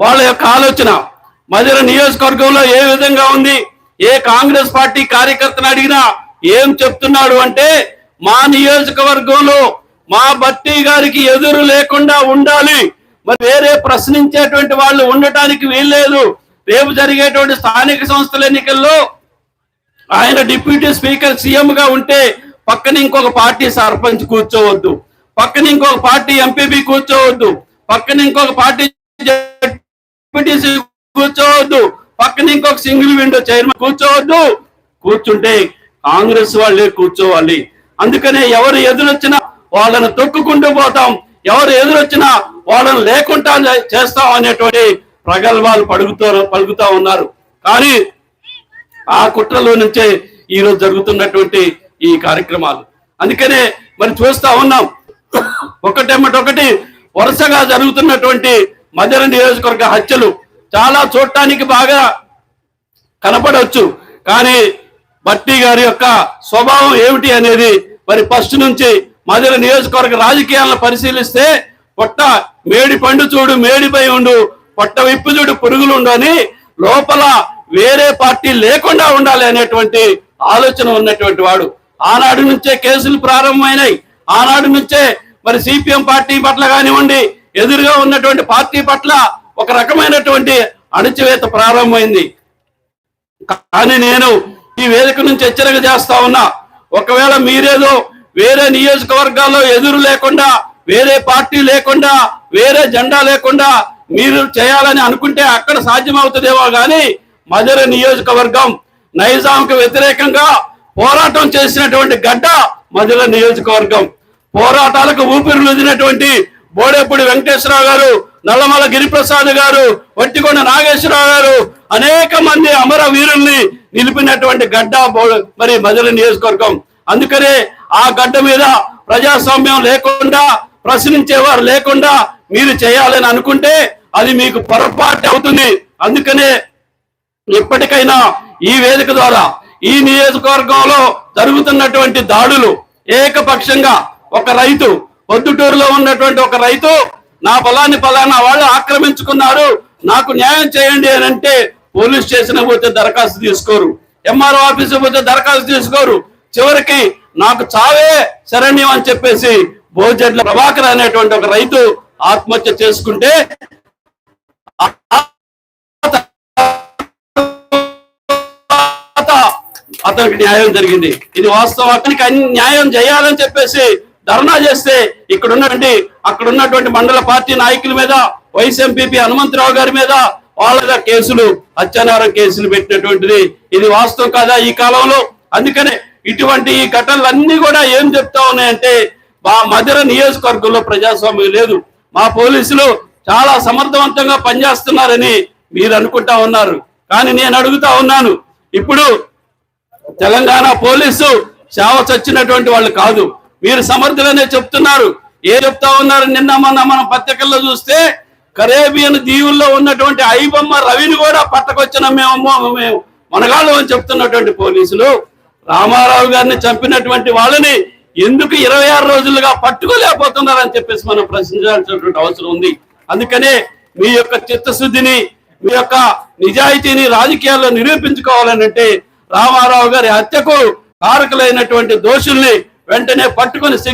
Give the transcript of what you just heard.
వాళ్ళ యొక్క ఆలోచన. మధుర నియోజకవర్గంలో ఏ విధంగా ఉంది? ఏ కాంగ్రెస్ పార్టీ కార్యకర్తను అడిగినా ఏం చెప్తున్నాడు అంటే మా నియోజకవర్గంలో మా భర్తీ గారికి ఎదురు లేకుండా ఉండాలి. మరి వేరే ప్రశ్నించేటువంటి వాళ్ళు ఉండటానికి వీల్లేదు. రేపు జరిగేటువంటి స్థానిక సంస్థల ఎన్నికల్లో ఆయన డిప్యూటీ స్పీకర్ సీఎం గా ఉంటే పక్కన ఇంకొక పార్టీ సర్పంచ్ కూర్చోవద్దు. పక్కన ఇంకొక పార్టీ ఎంపీపీ కూర్చోవద్దు. పక్కన ఇంకొక పార్టీ డిప్యూటీసీ కూర్చోవద్దు. పక్కన ఇంకొక సింగిల్ విండో చైర్మన్ కూర్చోవద్దు. కూర్చుంటే కాంగ్రెస్ వాళ్ళే కూర్చోవాలి. అందుకనే ఎవరు ఎదురొచ్చినా వాళ్ళను తొక్కుకుంటూ పోతాం. ఎవరు ఎదురొచ్చినా వాళ్ళని లేకుండా చేస్తాం అనేటువంటి ప్రగల్భాలు పలుకుతూ పలుకుతా ఉన్నారు. కానీ ఆ కుట్రలో నుంచే ఈరోజు జరుగుతున్నటువంటి ఈ కార్యక్రమాలు. అందుకనే మరి చూస్తా ఉన్నాం. ఒకటేమటొకటి వరుసగా జరుగుతున్నటువంటి మధ్య నియోజకవర్గ హత్యలు చాలా చూడటానికి బాగా కనపడవచ్చు కానీ బట్టి గారి యొక్క స్వభావం ఏమిటి అనేది మరి ఫస్ట్ నుంచి మధుర నియోజకవర్గ రాజకీయాలను పరిశీలిస్తే పొట్ట మేడి పండు చూడు మేడిపై ఉండు పొట్ట విప్పు చూడు పురుగులు ఉండు అని లోపల వేరే పార్టీ లేకుండా ఉండాలి అనేటువంటి ఆలోచన ఉన్నటువంటి వాడు. ఆనాడు నుంచే కేసులు ప్రారంభమైనాయి. ఆనాడు నుంచే మరి సిపిఎం పార్టీ పట్ల కానివ్వండి ఎదురుగా ఉన్నటువంటి పార్టీ పట్ల ఒక రకమైనటువంటి అణచివేత ప్రారంభమైంది. కానీ నేను ఈ వేదిక నుంచి హెచ్చరిక చేస్తా ఉన్నా ఒకవేళ మీరేదో వేరే నియోజకవర్గాల్లో ఎదురు లేకుండా వేరే పార్టీ లేకుండా వేరే జెండా లేకుండా మీరు చేయాలని అనుకుంటే అక్కడ సాధ్యమవుతుందేమో కానీ మధుర నియోజకవర్గం నైజాంకి వ్యతిరేకంగా పోరాటం చేసినటువంటి గడ్డ మధుర నియోజకవర్గం. పోరాటాలకు ఊపిరి ఊపిరిలుదినటువంటి బోడేపూడి వెంకటేశ్వరరావు గారు నల్లమల గిరిప్రసాద్ గారు వట్టికొండ నాగేశ్వరరావు గారు అనేక మంది అమర వీరుల్ని నిలిపినటువంటి గడ్డ బో- మరి మధుర నియోజకవర్గం. అందుకనే ఆ గడ్డ మీద ప్రజాస్వామ్యం లేకుండా ప్రశ్నించేవారు లేకుండా మీరు చేయాలని అనుకుంటే అది మీకు పొరపాటు అవుతుంది. అందుకనే ఇప్పటికైనా ఈ వేదిక ద్వారా ఈ నియోజకవర్గంలో జరుగుతున్నటువంటి దాడులు ఏకపక్షంగా ఒక రైతు పొద్దుటూరులో ఉన్నటువంటి ఒక రైతు నా పొలాన్ని పలానా వాళ్ళు ఆక్రమించుకున్నారు నాకు న్యాయం చేయండి అని అంటే పోలీస్ స్టేషన్ పోతే దరఖాస్తు తీసుకోరు ఎంఆర్ఓ ఆఫీస్ పోతే దరఖాస్తు తీసుకోరు. చివరికి నాకు చావే శరణ్యం అని చెప్పేసి భోజట్ల ప్రభాకర్ అనేటువంటి ఒక రైతు ఆత్మహత్య చేసుకుంటే అతనికి న్యాయం జరిగింది. ఇది వాస్తవం. అతనికి అన్ని న్యాయం చేయాలని చెప్పేసి ధర్నా చేస్తే ఇక్కడ ఉన్నటువంటి అక్కడ ఉన్నటువంటి మండల పార్టీ నాయకుల మీద వైస్ ఎంపీపీ హనుమంతరావు గారి మీద వాళ్ళ కేసులు హత్యానేరం కేసులు పెట్టినటువంటిది. ఇది వాస్తవం కాదా ఈ కాలంలో? అందుకనే ఇటువంటి ఈ ఘటనలన్నీ కూడా ఏం చెప్తా ఉన్నాయంటే మా మధుర నియోజకవర్గంలో ప్రజాస్వామ్యం లేదు. మా పోలీసులు చాలా సమర్థవంతంగా పనిచేస్తున్నారని మీరు అనుకుంటా ఉన్నారు. కానీ నేను అడుగుతా ఉన్నాను ఇప్పుడు తెలంగాణ పోలీసు సేవ చచ్చినటువంటి వాళ్ళు కాదు. మీరు సమర్థులనే చెప్తున్నారు. ఏ చెప్తా ఉన్నారు? నిన్న మొన్న మనం పత్రికల్లో చూస్తే కరేబియన్ దీవుల్లో ఉన్నటువంటి ఐబొమ్మ రవిని కూడా పట్టకొచ్చిన మేము మేము మనగాళ్ళు అని చెప్తున్నటువంటి పోలీసులు. రామారావు గారిని చంపినటువంటి వాళ్ళని ఎందుకు ఇరవై ఆరు రోజులుగా పట్టుకోలేకపోతున్నారని చెప్పేసి మనం ప్రశ్నించాల్సినటువంటి అవసరం ఉంది. అందుకనే మీ యొక్క చిత్తశుద్ధిని మీ యొక్క నిజాయితీని రాజకీయాల్లో నిరూపించుకోవాలని అంటే రామారావు గారి హత్యకు కారకులైనటువంటి దోషుల్ని వెంటనే పట్టుకొని